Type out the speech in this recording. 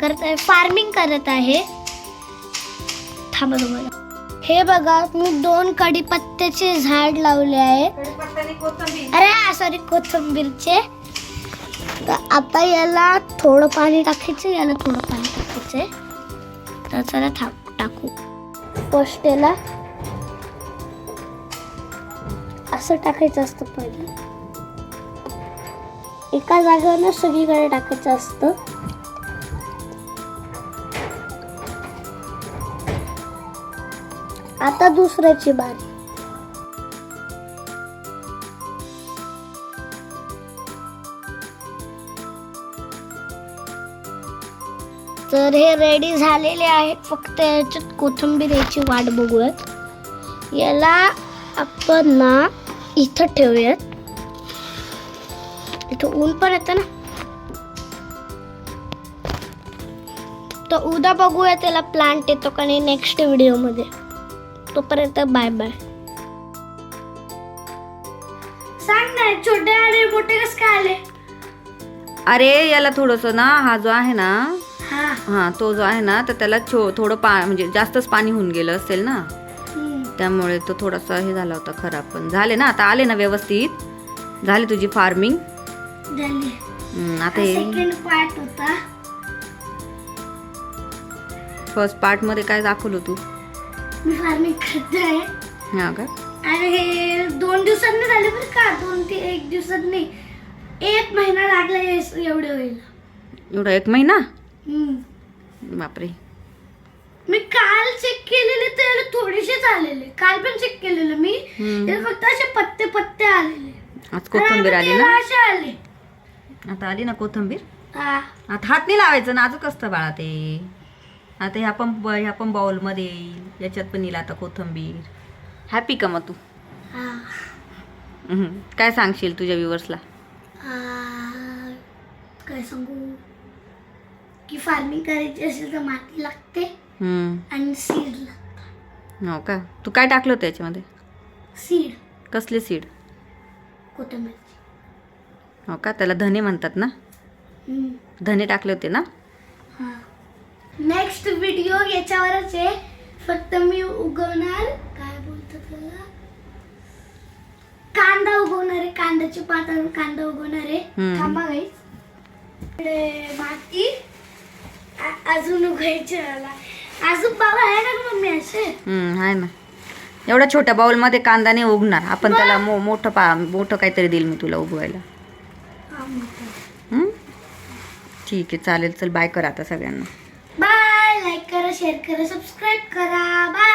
करत आहे फार्मिंग करत आहे. थांबा तुम्हाला हे बघा मी दोन कढीपत्त्याचे झाड लावले आहे. अरे सॉरी कोथिंबीरचे. तर आता याला थोडं पाणी टाकायचं याला थोडं पाणी टाकायचंय. तर चला थांब टाकू. फर्स्ट याला असं टाकायचं असतं पहिले. एका जागेवर सगळीकडे टाकायचं असतं. आता दुसऱ्याची बारी. तर हे रेडी झालेले आहेत. फक्त याच्यात कोथिंबीर याची वाट बघूयात. याला आपण ना इथं ठेवूयात. इथं ऊन पण येतं ना. तर उद्या बघूया त्याला प्लांट येतो का नाही नेक्स्ट व्हिडिओमध्ये तोपर्यंत बाय बाय. सांग ना छोटे आणि मोठे कसं काय आले? अरे याला थोडस ना हा जो आहे ना हा. हा तो जो आहे ना तर त्याला छो थोडं पा म्हणजे जास्तच पाणी होऊन गेलं असेल ना? हम्म. त्यामुळे तो थोडासा हे झाला होता खराब. पण झाले ना आता आले ना व्यवस्थित. झाली तुझी फार्मिंग. झाली. आता हे सेकंड पार्ट होता. फर्स्ट पार्टमध्ये काय दाखवलं तू? मी फार्मिंग करते आहे. हा का? आणि हे दोन दिवसांनी झाले बरं का? दोन ते एक दिवसात नाही एक महिना लागला हे एवढे होईल. एवढा एक महिना? हम्म. बापरे. मी काल चेक केलेले तर थोडेसेच आलेले काल पण चेक केलेलं मी. हम्म. फक्त असे पत्ते पत्ते आलेले. आज कोथिंबीर आली ना? असे आले. आता आली ना कोथिंबीर? हा. आता हात नाही लावायचं नाजूक असतं बाळा ते. आता ह्या पण ह्या पण बाउलमध्ये येईल. याच्यात पण येईल आता कोथिंबीर. हॅपी का मग तू? हा. काय सांगशील तुझ्या व्ह्युअर्सला काय सांगू? की फार्मिंग करायची असेल तर माती लागते आणि सीड लागतं. हो का? तू काय टाकलं होतं याच्यामध्ये? सीड कसले सीड कोथिंबीरची. हो का? त्याला धने म्हणतात ना. धने टाकले होते ना? नेक्स्ट व्हिडिओ याच्यावरच आहे. फक्त मी उगवणार. काय बोलतात त्याला? कांदा उगवणार आहे. कांद्याची पात आणून कांदा उगवणार आहे. हम्म. थांबा गाईस इकडे माती. आ- अजून उगायचे मला. अजून बाबा आहे ना ग मम्मी असे? हम्म, आहे ना. एवढ्या छोट्या बाउलमध्ये कांदा नाही उगणार. आपण त्याला मो मोठं पा मोठं काहीतरी देईल मी तुला उगवायला. हा, मोठं. हम्म? ठीक आहे चालेल. चल बाय कर आता सगळ्यांना. शेअर करा सबस्क्राईब करा. बाय